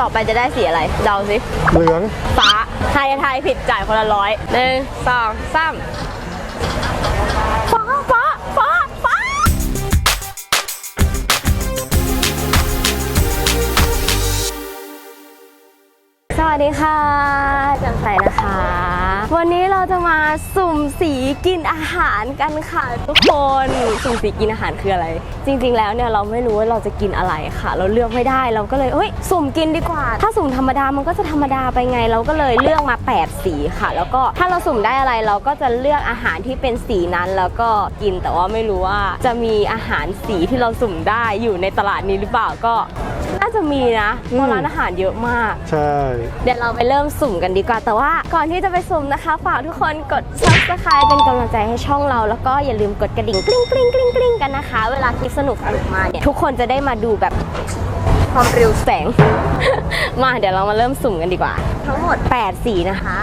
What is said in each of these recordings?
ต่อไปจะได้สีอะไร เดาสิเหลือง ฟ้าใครทายผิดจ่ายคนละร้อยหนึ่งสองสามฟ้าฟ้าฟ้าฟ้าสวัสดีค่ะจังใสนะคะ วันนี้เราจะมาสุ่มสีกินอาหารกันค่ะทุกคนสุ่มสีกินอาหารคืออะไร จริง ๆ แล้วเนี่ยเราไม่รู้ว่าเราจะกินอะไรค่ะ เราเลือกไม่ได้เราก็เลยเอ้ยสุ่มกินดีกว่า ถ้าสุ่มธรรมดามันก็จะธรรมดาไปไง เราก็เลยเลือกมา 8 สีค่ะ แล้วก็ถ้าเราสุ่มได้อะไรเราก็จะเลือกอาหารที่เป็นสีนั้นแล้วก็กินแต่ว่าไม่รู้ว่าจะมีอาหารสีที่เราสุ่มได้อยู่ในตลาดนี้หรือเปล่าก็ น่าจะมีนะเพราะร้านอาหารเยอะมาก ใช่ เดี๋ยวเราไปเริ่มสุ่มกันดีกว่า แต่ว่าก่อนที่จะไปสุ่มนะคะ ฝากทุกคนกด subscribe เป็นกำลังใจให้ช่องเรา แล้วก็อย่าลืมกดกระดิ่งกริ๊งกริ๊งกริ๊งกริ๊งกันนะคะ เวลาคลิปสนุกสนุกมาเนี่ยทุกคนจะได้มาดูแบบความเร็วแสง มาเดี๋ยวเรามาเริ่มสุ่มกันดีกว่า ทั้งหมด 8 สีนะคะ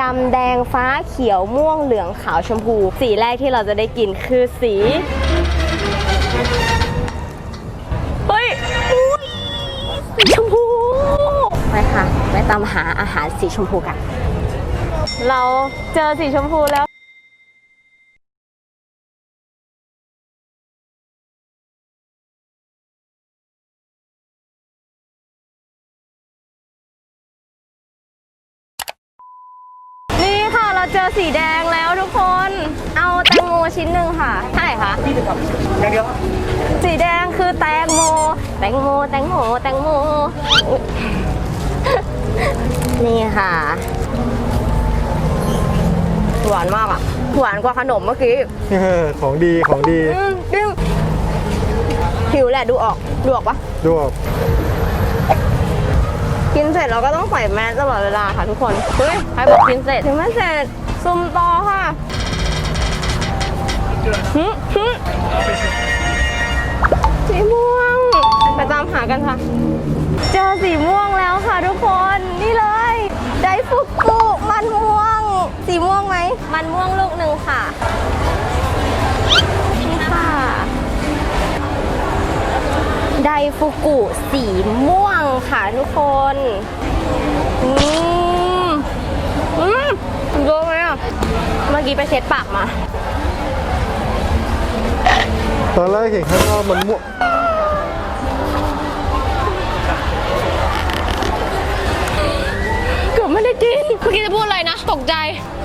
ดำแดงฟ้าเขียวม่วงเหลืองขาวชมพู สีแรกที่เราจะได้กินคือสี ไปค่ะไปตามหาอาหารสีชมพูกัน เราเจอสีชมพูแล้วนี่ค่ะเราเจอสีแดงแล้วทุกคน เอาแตงโมชิ้นหนึ่งค่ะเท่าไหร่คะอย่างเดียวสีแดงคือแตงโม แตงโม แตงโม แตงโมอุ๊ย นี่ค่ะ หวานมากอะ หวานกว่าขนมเมื่อกี้ของดีของดีอืมจริงหิวแหละดูออก ดูออกปะดูออกกินเสร็จเราก็ต้องใส่แมสตลอดเวลาค่ะทุกคน เฮ้ยใครบอกกินเสร็จถึงไม่เสร็จซุ่มต่อค่ะหึหึสีม่วง ไปตามหากันค่ะ เจอสีม่วงแล้วค่ะทุกคนนี่เลย ไดฟุกุมันม่วง สีม่วงไหม มันม่วงลูกหนึ่งค่ะนี่ค่ะไดฟุกุสีม่วงค่ะทุกคนอืมอืมโดนไหมอะเมื่อกี้ไปเช็ดปากมา ตอนแรกเห็นข้างนอกมันม่วง เกือบไม่ได้กินเมื่อกี้จะพูดอะไรนะ ตกใจ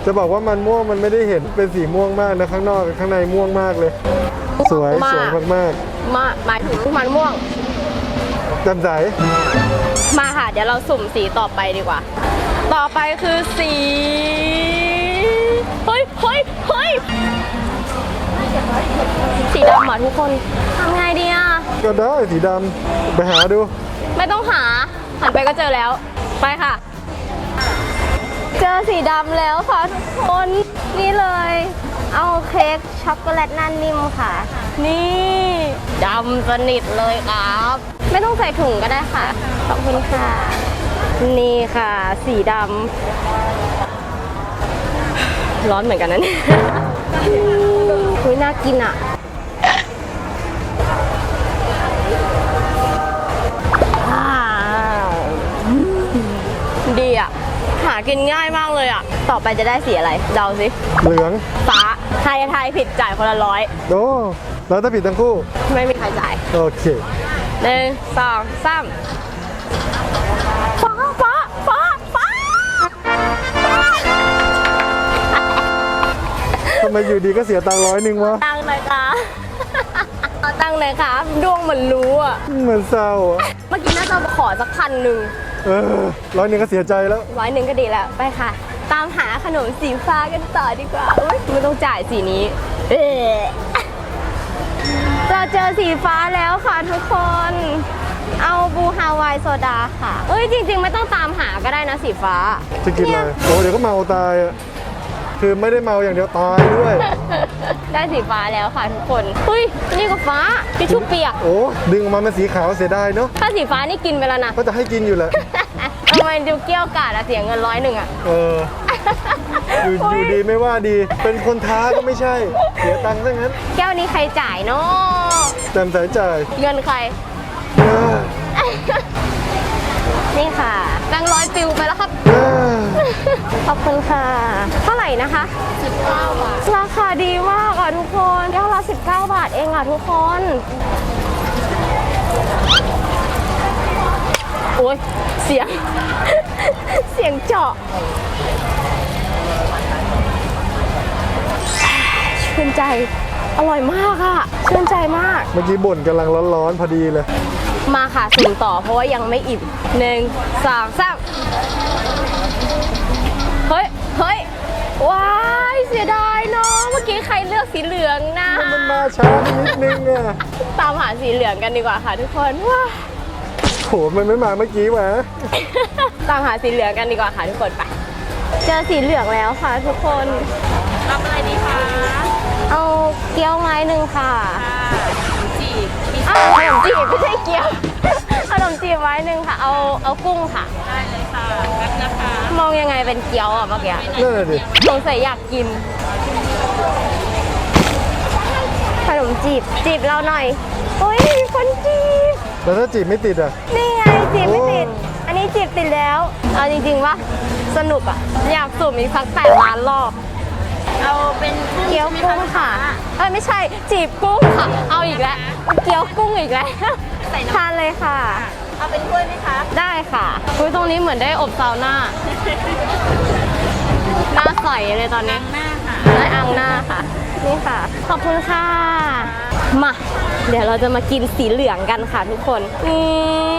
จะบอกว่ามันม่วงมันไม่ได้เห็นเป็นสีม่วงมากนะข้างนอกข้างในม่วงมากเลย สวยมาก สวยมากมาหมายถึงมันม่วง ๆจำใสมาค่ะ เดี๋ยวเราสุ่มสีต่อไปดีกว่า ต่อไปคือสี เฮ้ยเฮ้ยเฮ้ยสีดำอะทุกคนทำไงดีอะ ก็ได้สีดำไปหาดู ไม่ต้องหาหันไปก็เจอแล้ว ไปค่ะ เจอสีดำแล้วค่ะทุกคนนี่เลย เอาเค้กช็อกโกแลตหนั่นนิ่มค่ะ นี่ดำสนิทเลยครับ ไม่ต้องใส่ถุงก็ได้ค่ะ ขอบคุณค่ะ นี่ค่ะ สีดำร้อนเหมือนกันนะเนี่ยอุ้ยน่ากินอะ กินง่ายมากเลยอะ ต่อไปจะได้สีอะไร เดาสิ เหลืองฟ้าใครทายผิดจ่ายคนละร้อย โอ้แล้วถ้าผิดทั้งคู่ ไม่มีใครจ่ายโอเค หนึ่งสองสามฟ้าฟ้าฟ้าฟ้าทำไมอยู่ดีก็เสียตังค์ร้อยหนึ่งวะ ตั้งเลยค่ะเอาตั้งเลยค่ะดวงเหมือนรู้อะ เหมือนเศร้าอะ เมื่อกี้น่าจะขอสักพันหนึ่ง เออร้อยหนึ่งก็เสียใจแล้ว ร้อยหนึ่งก็ดีแล้วไปค่ะ ตามหาขนมสีฟ้ากันต่อดีกว่าอุ๊ยไม่ต้องจ่ายสีนี้ เอ๊ะเราเจอสีฟ้าแล้วค่ะทุกคน เอาบูฮาวายโซดาค่ะ เอ้ยจริง ๆ ไม่ต้องตามหาก็ได้นะสีฟ้า จะกินอะไรเนี่ยโอ้เดี๋ยวก็เมาตายอะ คือไม่ได้เมาอย่างเดียวตายด้วย ได้สีฟ้าแล้วค่ะทุกคนเฮ้ยนี่ก็ฟ้าทิชชู่เปียก โอ้ดึงออกมาเป็นสีขาวเสียดายเนาะถ้าสีฟ้านี่กินไปแล้วนะก็จะให้กินอยู่แหละทำไมดูเกี้ยวกาดอะเสียเงินร้อยหนึ่งอะเอออยู่อยู่ดีไม่ว่าดี เป็นคนท้าก็ไม่ใช่ เสียตังค์ซะงั้น แก้วนี้ใครจ่ายเนาะจำสายจ่าย เงินใครเออนี่ค่ะแบงค์ร้อยปิวไปแล้วครับเอ้อ ขอบคุณค่ะ เท่าไหร่นะคะ 19 บาท ราคาดีมากอะทุกคนแก้วละ19 บาทเองอะทุกคน โอ้ยเสียง เสียงเจาะชื่นใจ อร่อยมากอะชื่นใจมาก เมื่อกี้บ่นกำลังร้อนๆพอดีเลย มาค่ะสุ่มต่อเพราะว่ายังไม่อิ่มหนึ่งสองสาม ว้ายเสียดายเนาะเมื่อกี้ใครเลือกสีเหลืองนะมันมาช้านิดนึงอะตามหาสีเหลืองกันดีกว่าค่ะทุกคนว้าโหมันไม่มาเมื่อกี้หวะตามหาสีเหลืองกันดีกว่าค่ะทุกคนไปเจอสีเหลืองแล้วค่ะทุกคนรับอะไรดีคะเอาเกี๊ยวไม้หนึ่งค่ะจีบอ้าวขนมจีบไม่ใช่เกี๊ยวขนมจีบไม้หนึ่งค่ะ เอาเอากุ้งค่ะได้เลยค่ะแป๊บนะคะ มองยังไงเป็นเกี๊ยวอะเมื่อกี้นั่นแหละดิสงสัยอยากกิน ขนมจีบ จีบเราหน่อยโอ้ยมีคนจีบ แล้วถ้าจีบไม่ติดอะ นี่ไงจีบไม่ติดโอ้อันนี้จีบติดแล้ว เอาจริงๆว่าสนุกอะ อยากสุ่มอีกสักแปดล้านรอบ เอาเป็นกุ้งเกี๊ยวกุ้งค่ะ เอ้ยไม่ใช่จีบกุ้งค่ะ เอาอีกแล้ว เกี๊ยวกุ้งอีกแล้ว ทานเลยค่ะ เอาเป็นถ้วยไหมคะได้ค่ะคุยตรงนี้เหมือนได้อบซาวน่า หน้าใสเลยตอนนี้ หน้าค่ะได้อังหน้าค่ะ นี่ค่ะ ขอบคุณค่ะ มา เดี๋ยวเราจะมากินสีเหลืองกันค่ะทุกคน อื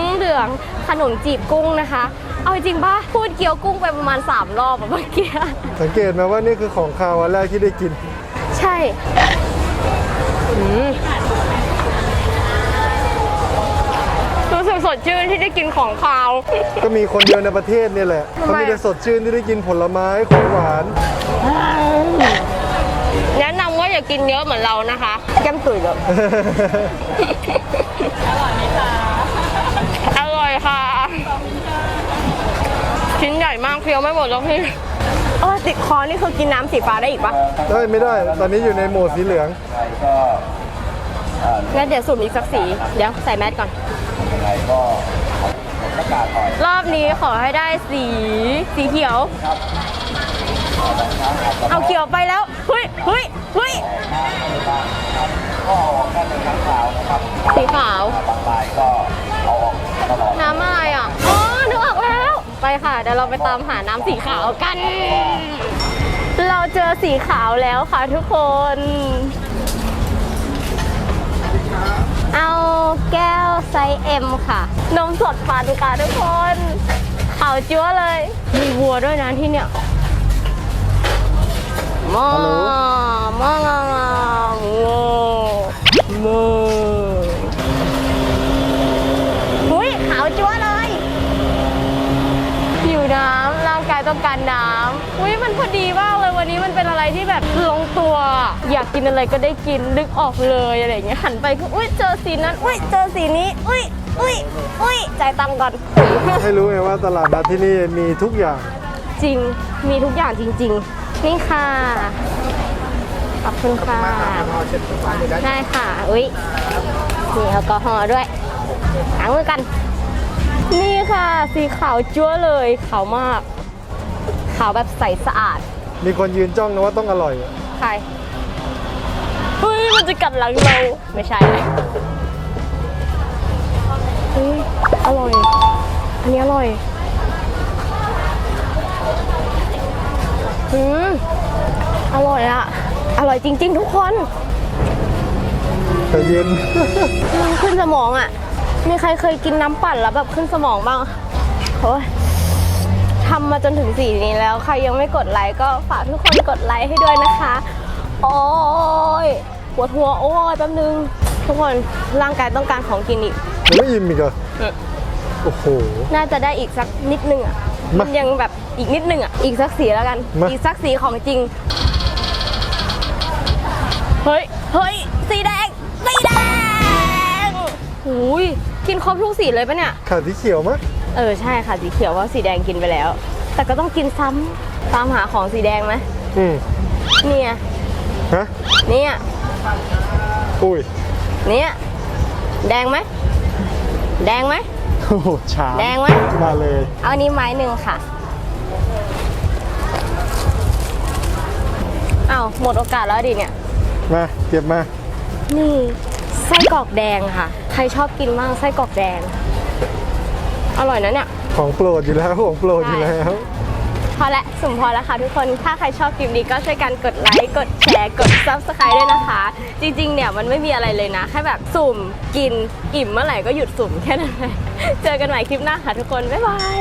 มเหลืองขนมจีบกุ้งนะคะ เอาจริงป่ะ พูดเกี๊ยวกุ้งไปประมาณ 3 รอบอะเมื่อกี้ สังเกตไหมว่านี่คือของคาวอันแรกที่ได้กิน ใช่ อืม ดชื่นที่ได้กินของคาว ก็มีคนเดียวในประเทศเนี่ยแหละทำไม เขามีแต่สดชื่นที่ได้กินผลไม้ของหวาน แนะนำว่าอย่ากินเยอะเหมือนเรานะคะแก้มตุ๋ยแบบอร่อยค่ะ ชิ้นใหญ่มากเคี้ยวไม่หมดแล้วพี่เออติดคอนี่คือกินน้ำสีฟ้าได้อีกปะได้ไม่ได้ ตอนนี้อยู่ในโหมดสีเหลือง งั้นเดี๋ยวสุ่มอีกสักสี เดี๋ยวใส่แมสก่อน รอบนี้ขอให้ได้สีสีเขียวเอาเขียวไปแล้วเฮ้ยเฮ้ยเฮ้ยสีขาวน้ำอะไรอะอ๋อนึกออกแล้ว ไปค่ะเดี๋ยวเราไปตามหาน้ำสีขาวกัน เราเจอสีขาวแล้วค่ะทุกคน เอาแก้วไซส์ M ค่ะ นมสดปั่นค่ะทุกคนขาวจั๊วเลย มีวัวด้วยนะที่เนี่ยมอฮัลโหลมองามโมโมหุยขาวจั๊วเลยหิวน้ำร่างกายต้องการน้ำอุ้ยมันพอดีมากเลยวันนี้มันเป็น อะไรที่แบบลงตัว อยากกินอะไรก็ได้กินนึกออกเลยอะไรอย่างเงี้ยหันไปคืออุ้ยเจอสีนั้นอุ้ยเจอสีนี้อุ้ยอุ้ยอุ้ยจ่ายตังค์ก่อนให้รู้ไงว่าตลาดนัดที่นี่มีทุกอย่างจริงมีทุกอย่างจริง ๆ นี่ค่ะขอบคุณค่ะได้ค่ะอุ้ยมีแอลกอฮอล์ด้วยล้างมือกัน นี่ค่ะ สีขาวจั๊วเลยขาวมาก ขาวแบบใสสะอาด มีคนยืนจ้องนะว่าต้องอร่อยใครเฮ้ยมันจะกัดหลังเราไม่ใช่เลยเฮ้ยอร่อย อันนี้อร่อยอืมอร่อยอะอร่อยจริง ๆ ทุกคนแต่เย็นมันขึ้นสมองอะมีใครเคยกินน้ำปั่นแล้วแบบขึ้นสมองบ้างโอ้ย ทำมาจนถึงสีนี้แล้ว ใครยังไม่กดไลค์ก็ฝากทุกคนกดไลค์ให้ด้วยนะคะ โอ้ยปวดหัวโอ้ยแป๊บนึง ทุกคนร่างกายต้องการของกินอีกยังไม่อิ่มอีกเหรออืมโอ้โห น่าจะได้อีกสักนิดนึงอะมามัมันยังแบบอีกนิดนึงอะ อีกสักสีแล้วกัน มา อีกสักสีของจริง เฮ้ย เฮ้ย สีแดง สีแดง หูย กินครบทุกสีเลยปะเนี่ย ขาดสีเขียวมั้ย เออใช่ค่ะสีเขียวว่าะสีแดงกินไปแล้ว แต่ก็ต้องกินซ้ำตามหาของสีแดงไหมอืมเนี่ยฮะเนี่ยอุ้ยเนี่ยแดงไหมแดงไหม โอ้โหฉาแดงไหม มาเลยเอาอันนี้ไม้หนึ่งค่ะอ้าวหมดโอกาสแล้วดิเนี่ย มาเก็บมานี่ไส้กรอกแดงค่ะ ใครชอบกินบ้างไส้กรอกแดง อร่อยนะเนี่ย ของโปรดอยู่แล้วของโปรดอยู่แล้ว พอและสุ่มพอแล้วค่ะทุกคน ถ้าใครชอบคลิปนี้ก็ช่วยกันกดไลค์ กดแชร์ กด subscribe ด้วยนะคะ จริงๆ เนี่ยมันไม่มีอะไรเลยนะ แค่แบบสุ่มกินอิ่มเมื่อไหร่ก็หยุดสุ่มแค่นั้นแหละเจอกันใหม่คลิปหน้าค่ะทุกคน บ๊ายบาย